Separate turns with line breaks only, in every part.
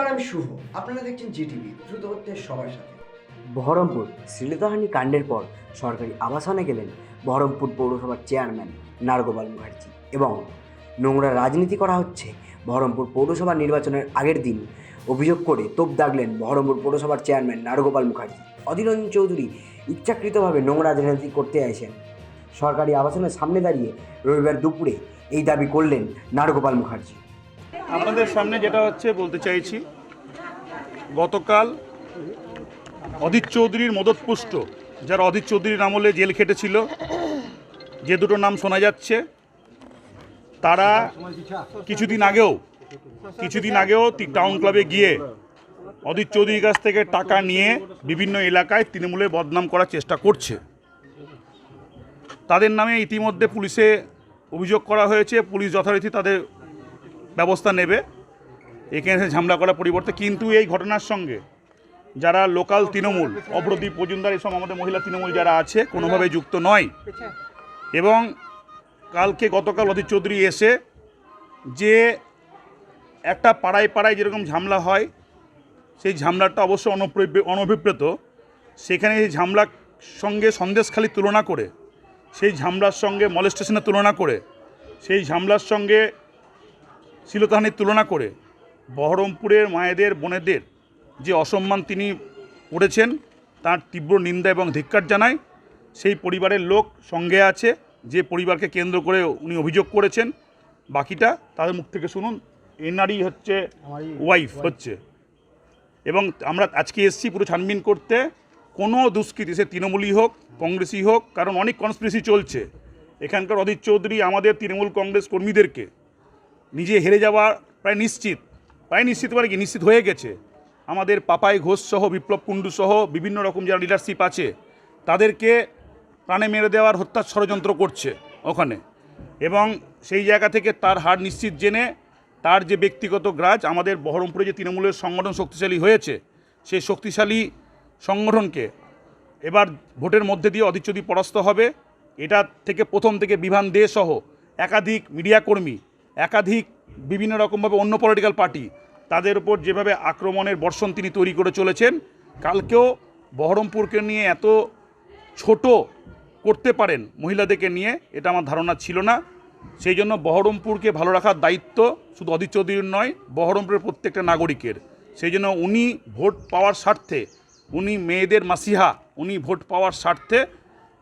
নমস্কার আমি শুভ। আপনারা দেখছেন দ্রুত হচ্ছে সবার সাথে।
বহরমপুর, শ্লীলতাহানি কাণ্ডের পর সরকারি আবাসনে গেলেন বহরমপুর পৌরসভার চেয়ারম্যান নারগোপাল মুখার্জি এবং নোংরা রাজনীতি করা হচ্ছে বহরমপুর পৌরসভা নির্বাচনের আগের দিন অভিযোগ করে তোপ দাগলেন বহরমপুর পৌরসভার চেয়ারম্যান নারগোপাল মুখার্জি। অধীর রঞ্জন চৌধুরী ইচ্ছাকৃতভাবে নোংরা রাজনীতি করতে আসেন সরকারি আবাসনের সামনে দাঁড়িয়ে রবিবার দুপুরে এই দাবি করলেন নারগোপাল মুখার্জি।
আপনাদের সামনে যেটা হচ্ছে বলতে চাইছি, গতকাল অদিত চৌধুরীর মদতপুষ্ট, যারা অদিত চৌধুরীর আমলে জেল খেটেছিল, যে দুটো নাম শোনা যাচ্ছে, তারা কিছুদিন আগেও কিছুদিন আগেও টাউন ক্লাবে গিয়ে অদিত চৌধুরীর কাছ থেকে টাকা নিয়ে বিভিন্ন এলাকায় তৃণমূলে বদনাম করার চেষ্টা করছে। তাদের নামে ইতিমধ্যে পুলিশে অভিযোগ করা হয়েছে, পুলিশ যথারীতি তাদের ব্যবস্থা নেবে। এখানে এসে ঝামেলা করার পরিবর্তে কিন্তু এই ঘটনার সঙ্গে যারা লোকাল তৃণমূল, অপ্রদীপ মজুমদার এসব আমাদের মহিলা তৃণমূল যারা আছে, কোনোভাবে যুক্ত নয়। এবং কালকে গতকাল অধীর চৌধুরী এসে যে একটা পাড়ায় পাড়ায় যেরকম ঝামেলা হয়, সেই ঝামেলাটা অবশ্য অনভিপ্রেত। সেখানে এই ঝামেলার সঙ্গে সন্দেশখালি তুলনা করে, সেই ঝামেলার সঙ্গে মলেস্টেশনের তুলনা করে, সেই ঝামেলার সঙ্গে শিলতাহানির তুলনা করে বহরমপুরের মায়েদের বোনেদের যে অসম্মান তিনি করেছেন তার তীব্র নিন্দা এবং ধিক্কার জানায় সেই পরিবারের লোক সঙ্গে আছে যে পরিবারকে কেন্দ্র করে উনি অভিযোগ করেছেন। বাকিটা তাদের মুখ থেকে শুনুন এনারই হচ্ছে ওয়াইফ হচ্ছে। এবং আমরা আজকে এসেছি পুরো ছানবিন করতে কোনো দুষ্কৃতি সে তৃণমূলই হোক কংগ্রেসই হোক কারণ অনেক কনস্পিরেসি চলছে। এখানকার অধীর চৌধুরী আমাদের তৃণমূল কংগ্রেস কর্মীদেরকে নিজে হেরে যাওয়া প্রায় নিশ্চিত। প্রায় নিশ্চিত মানে কি? নিশ্চিত হয়ে গেছে। আমাদের পাপাই ঘোষ সহ, বিপ্লব কুণ্ডু সহ বিভিন্ন রকম যারা লিডারশিপ আছে, তাদেরকে প্রাণে মেরে দেওয়ার হত্যার ষড়যন্ত্র করছে ওখানে। এবং সেই জায়গা থেকে তার হার নিশ্চিত জেনে তার যে ব্যক্তিগত গ্রাজ, আমাদের বহরমপুরে যে তৃণমূলের সংগঠন শক্তিশালী হয়েছে, সেই শক্তিশালী সংগঠনকে এবার ভোটের মধ্যে দিয়ে অধিচ্যুতি পরাস্ত হবে। এটা থেকে প্রথম থেকে বিভান দে সহ একাধিক মিডিয়া কর্মী একাধিক বিভিন্ন রকমভাবে অন্য পলিটিক্যাল পার্টি তাদের উপর যেভাবে আক্রমণের বর্ষণ তিনি তৈরি করে চলেছেন, কালকেও বহরমপুরকে নিয়ে এত ছোট করতে পারেন মহিলাদেরকে নিয়ে, এটা আমার ধারণা ছিল না। সেই জন্য বহরমপুরকে ভালো রাখার দায়িত্ব শুধু অদিত চৌধুরীর নয়, বহরমপুরের প্রত্যেকটা নাগরিকের। সেই জন্য উনি ভোট পাওয়ার স্বার্থে, উনি মেয়েদের মাসিহা, উনি ভোট পাওয়ার স্বার্থে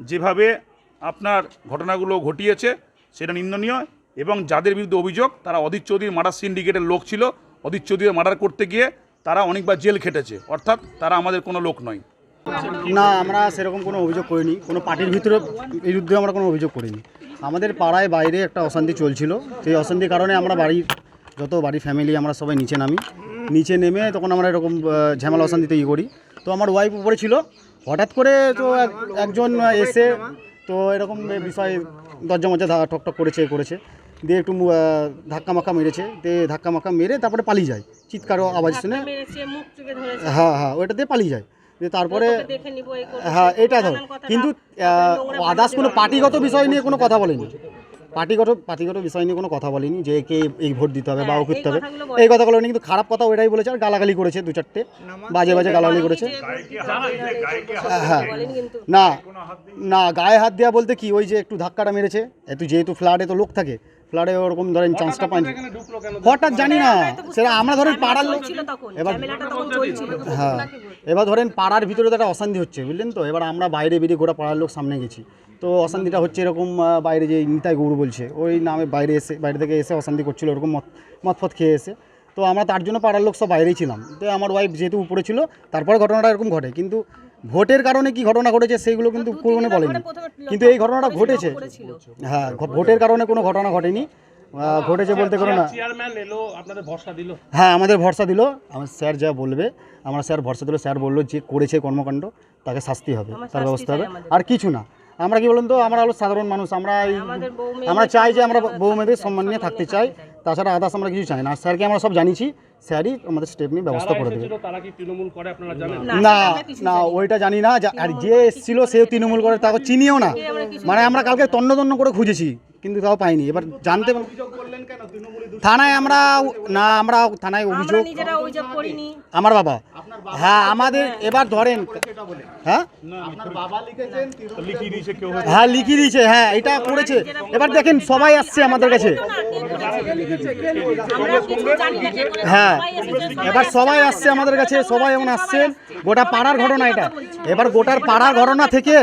যেভাবে আপনার ঘটনাগুলো ঘটিয়েছে, সেটা নিন্দনীয়। এবং যাদের বিরুদ্ধে অভিযোগ, তারা অদিত চৌধুরীর মার্ডার সিন্ডিকেটের লোক ছিল। অদিত চৌধুরী মার্ডার করতে গিয়ে তারা অনেকবার জেল খেটেছে। অর্থাৎ তারা আমাদের কোনো লোক নয়।
না, আমরা সেরকম কোনো অভিযোগ করিনি। কোনো পার্টির ভিতরে বিরুদ্ধে আমরা কোনো অভিযোগ করিনি। আমাদের পাড়ায় বাইরে একটা অশান্তি চলছিল। সেই অশান্তির কারণে আমরা বাড়ির যত বাড়ি ফ্যামিলি আমরা সবাই নিচে নামি। নিচে নেমে তখন আমরা এরকম ঝামেলা অশান্তিতে ই করি। তো আমার ওয়াইফ উপরে ছিল। হঠাৎ করে তো এক- একজন এসে তো এরকম বিষয় দরজা মজা ঠকঠক করেছে করেছে। দিয়ে একটু ধাক্কা মাক্কা মেরেছে। দিয়ে ধাক্কা মাক্কা মেরে তারপরে পালিয়ে যায়। চিৎকার আওয়াজ শুনে।
মুখ
হ্যাঁ হ্যাঁ ওইটা দিয়ে পালিয়ে যায়। দিয়ে তারপরে হ্যাঁ এটা ধর। কিন্তু আদার্স কোনো পার্টিগত বিষয় নিয়ে কোনো কথা বলেনি। পার্টিগত পার্টিগত বিষয় নিয়ে কোনো কথা বলেনি যে কে এই ভোট দিতে হবে বা ও
হ্যাঁ,
করতে হবে। এই কথাগুলো নিয়ে কিন্তু খারাপ কথা ওইটাই বলেছে আর গালাগালি করেছে দু চারটে। বাজে বাজে গালাগালি করেছে। হ্যাঁ
বলেনি
না না গায়ে হাত দেওয়া বলতে কি ওই যে একটু ধাক্কাটা মেরেছে একটু যেহেতু ফ্ল্যাটে তো লোক থাকে ফ্ল্যাটে ওরকম ধরেন চান্সটা পাইনি হঠাৎ জানি না। সেটা আমরা ধরেন পাড়ার লোক এবার হ্যাঁ। এবার ধরেন পাড়ার ভিতরে তো একটা অশান্তি হচ্ছে বুঝলেন তো? এবার আমরা বাইরে বেরিয়ে গোটা পাড়ার লোক সামনে গেছি। তো অশান্তিটা হচ্ছে এরকম বাইরে যে নিতাই গৌর বলছে ওই নামে বাইরে এসে বাইরে থেকে এসে অশান্তি করছিল ওরকম মদ ফদ খেয়ে এসে। তো আমরা তার জন্য পাড়ার লোক সব বাইরেই ছিলাম। তো আমার ওয়াইফ যেহেতু উপরে ছিল তারপরে ঘটনাটা এরকম ঘটে। কিন্তু ভোটের কারণে কি ঘটনা ঘটেছে সেইগুলো কিন্তু কোনো বলেনি। কিন্তু এই ঘটনাটা ঘটেছে। হ্যাঁ ভোটের কারণে কোনো ঘটনা ঘটেনি। ঘটেছে বলতে কোনো না।
চেয়ারম্যান এলো আপনাদের ভরসা দিল?
হ্যাঁ আমাদের ভরসা দিল। আমার স্যার যা বলবে আমরা স্যার ভরসা দিল স্যার বলল যে করেছে কর্মকাণ্ড তাকে শাস্তি হবে তার ব্যবস্থা হবে। আর কিছু না। আমরা কি বলুন তো আমরা হলো সাধারণ মানুষ আমরা
মেয়ে
আমরা চাই যে আমরা বউ মেয়েদের সম্মান নিয়ে থাকতে চাই। তাছাড়া আদার্স আমরা কিছু চাই না। আর স্যারকে আমরা সব জানিয়েছি। স্যারই আমাদের স্টেপ নিয়ে ব্যবস্থা করে দেবে।
তারা কি তৃণমূল করে আপনারা জানেন?
না না ওইটা জানি না আর যে এসেছিল সেও তৃণমূল করে তাকে চিনিও না। মানে আমরা কালকে তন্ন তন্ন করে খুঁজেছি কিন্তু তাও পাইনি। এবার জানতে থানায় আমরা না আমরা থানায় অভিযোগ আমার বাবা। হ্যাঁ আমাদের এবার ধরেন হ্যাঁ?
লিখিয়ে দিয়েছে কেউ
হ্যাঁ লিখিয়ে দিয়েছে হ্যাঁ এটা করেছে। এবার দেখেন সবাই আসছে আমাদের কাছে।
আমরা
হ্যাঁ এবার সবাই আসছে আমাদের কাছে, সবাই এমন আসছেন। গোটা পাড়ার ঘটনা এটা। এবার গোটার পাড়ার ঘটনা থেকে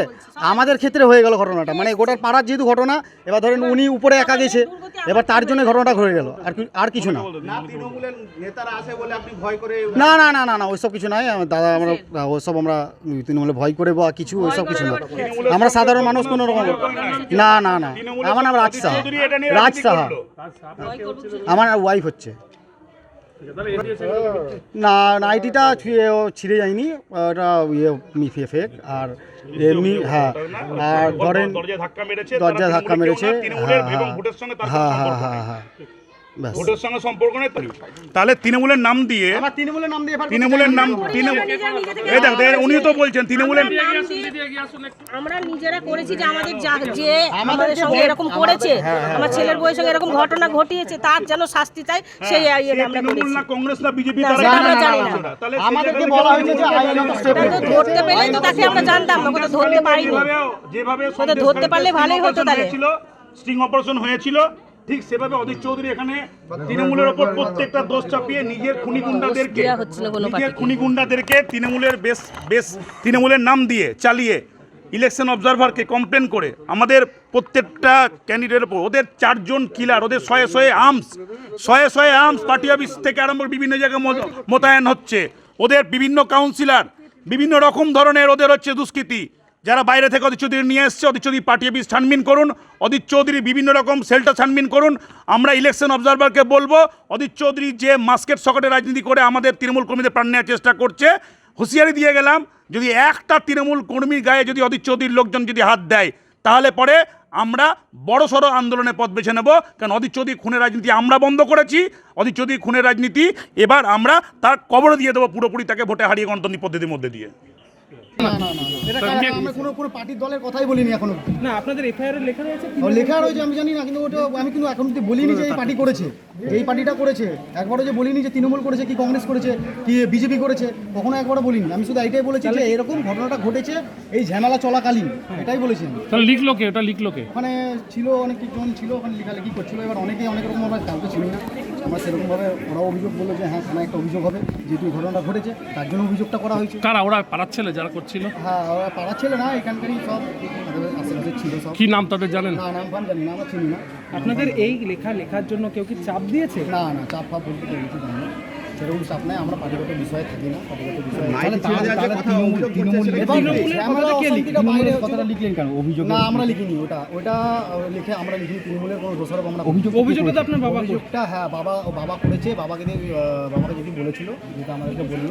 আমাদের ক্ষেত্রে হয়ে গেল ঘটনাটা। মানে গোটার পাড়ার যেহেতু ঘটনা, এবার ধরেন উনি উপরে একা গেছে, এবার তার জন্য ঘটনাটা ঘটে গেল। আর আর কিছু না। না না না না না, ওইসব কিছু নাই। দাদা, আমরা, ওইসব আমরা তৃণমূলে ভয় করে বা কিছু, ওইসব কিছু না। আমরা সাধারণ মানুষ কোনো রকম না না না। আমার নাম রাজ সাহা। রাজ সাহা। আমার ওয়াইফ হচ্ছে। না নাইটিটা ছুঁয়ে ছিঁড়ে যায়নি। ওটা ইয়ে মিফিয়ে ফেক আর এমনি হ্যাঁ আর ধরেন
দরজায় ধাক্কা মেরেছে
হ্যাঁ হ্যাঁ
সঙ্গে তার কোনো
হ্যাঁ হ্যাঁ। হ্যাঁ। হ্যাঁ
ভোটের সঙ্গে সম্পর্ক নেই। তাহলে তৃণমূলের নাম দিয়ে
তৃণমূলের নাম দিয়ে
তৃণমূলের নাম এই দেখ দেখ, উনি তো বলছেন তৃণমূলের
আমরা নিজেরা করেছি যে আমাদের যে আমাদের সঙ্গে এরকম করেছে আমার ছেলের বউয়ের সঙ্গে এরকম ঘটনা ঘটিয়েছে তার যেন শাস্তি চাই সেই আমরা করেছি
না কংগ্রেস না বিজেপি
না, আমরা
জানি না।
না।
আমাদেরকে বলা হয়েছে যে আইনত স্টেপ
তো ধরতে পেলেই তো তাকে আমরা জানতাম না কোথাও ধরতে পারিনি
যেভাবে-
ধরতে পারলে ভালোই হতো তাহলে।
স্টিং অপারেশন হয়েছিল ঠিক সেভাবে অধীর চৌধুরী এখানে তৃণমূলের ওপর প্রত্যেকটা দোষ চাপিয়ে নিজের খুনি গুন্ডাদেরকে নিজের খুনি গুন্ডাদেরকে তৃণমূলের বেশ বেশ তৃণমূলের নাম দিয়ে চালিয়ে ইলেকশন অবজারভারকে কমপ্লেন করে। আমাদের প্রত্যেকটা ক্যান্ডিডেটের ওপর ওদের চারজন কিলার ওদের শয়ে শয়ে আর্মস শয়ে শয়ে আর্মস পার্টি অফিস থেকে আরম্ভ বিভিন্ন জায়গায় মোতায়েন হচ্ছে। ওদের বিভিন্ন কাউন্সিলর বিভিন্ন রকম ধরনের ওদের হচ্ছে দুষ্কৃতি। যারা বাইরে থেকে অদিত চৌধুরী নিয়ে এসছে অদিত চৌধুরী পার্টি অফিস ছানবিন করুন, অদিত চৌধুরী বিভিন্ন রকম সেলটা ছানবিন করুন। আমরা ইলেকশন অবজারভারকে বলব, অদিত চৌধুরী যে মাস্কেট সকটে রাজনীতি করে আমাদের তৃণমূল কর্মীদের প্রাণ নেওয়ার চেষ্টা করছে, হুঁশিয়ারি দিয়ে গেলাম, যদি একটা তৃণমূল কর্মীর গায়ে যদি অদিত চৌধুরীর লোকজন যদি হাত দেয়, তাহলে পরে আমরা বড় সড়ো আন্দোলনের পথ বেছে নেব, কারণ অদিত চৌধুরী খুনের রাজনীতি আমরা বন্ধ করেছি, অদিত চৌধুরী খুনের রাজনীতি এবার আমরা তার কবর দিয়ে দেবো পুরোপুরি তাকে ভোটে হারিয়ে গণতন্ত্রী পদ্ধতির মধ্যে দিয়ে।
লেখা রয়েছে
ও লেখা রয়েছে আমি জানি না কিন্তু ওটা আমি কিন্তু এখন বলিনি যে এই পার্টি করেছে। এই পার্টিটা করেছে একবারও যে বলিনি যে তৃণমূল করেছে কি কংগ্রেস করেছে কি বিজেপি করেছে কখনো একবারও বলিনি। আমি শুধু এইটাই বলেছি যে এরকম ঘটনাটা ঘটেছে এই ঝামেলা চলাকালীন এটাই বলেছি আমি।
তাহলে লিখলো কে? ওটা লিখলো কে?
ওখানে ছিল অনেক জন ছিল ওখানে লেখালেখি করছিল এবার অনেকেই অনেক রকম কাউকে না আমরা সেরকমভাবে ওরাও অভিযোগ বলল যে হ্যাঁ থানায় একটা অভিযোগ হবে যেহেতু ঘটনাটা ঘটেছে তার জন্য অভিযোগটা করা হয়েছে।
কারা? ওরা পাড়ার ছেলে যারা করছিল?
হ্যাঁ ওরা পাড়া ছেলে না এখানকারই সব আশেপাশে ছিল সব।
কি নাম তাদের জানেন?
না নাম জানি না আমরা চিনি না।
আপনাদের এই লেখা লেখার জন্য কেউ কি চাপ দিয়েছে?
না না চাপ ফাপ বলতে তো কিছু জানি না। সেরকম চাপ নাই আমরা পার্টিগত বিষয়ে থাকি না পার্টিগত বিষয়ে
কথাটা লিখলেন কেন? অভিযোগ
না আমরা লিখিনি ওটা। ওটা লিখে আমরা লিখিনি তৃণমূলের কোনো দোষারোপ আমরা
অভিযোগ অভিযোগটা তো আপনার বাবা।
অভিযোগটা হ্যাঁ বাবা ও বাবা করেছে বাবাকে দিয়ে বাবাকে যদি বলেছিল যেটা আমাদেরকে বলল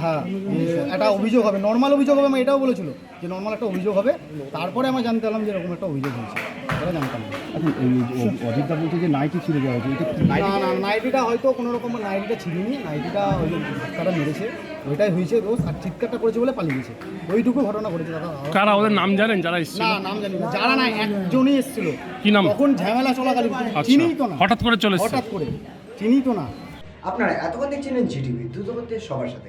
হ্যাঁ একটা অভিযোগ হবে নর্মাল অভিযোগ হবে আমি এটাও বলেছিল যে নর্মাল একটা অভিযোগ হবে তারপরে আমরা জানতে পারলাম যে এরকম একটা অভিযোগ হয়েছে এটা জানতাম। না
অজিতদা বলছে যে নাইটি ছিঁড়ে যাওয়া হয়েছে
না না নাইটিটা হয়তো কোনো রকম নাইটিটা ছিলিনি নাইটিটা ওই ধাক্কাটা মেরেছে ওইটাই হয়েছে দোষ আর চিৎকারটা করেছে বলে পালিয়ে গেছে। ওইটুকু ঘটনা ঘটেছে দাদা
কারা ওদের নাম জানেন যারা এসেছিল?
না নাম জানি না যারা না একজনই এসেছিল।
কি নাম?
তখন ঝামেলা চলাকালীন
আচ্ছা
চিনিই তো না।
হঠাৎ করে চলে
হঠাৎ করে চিনিই তো না।
আপনারা এতক্ষণ দেখছিলেন জিটিভি দ্রুত করতে সবার সাথে।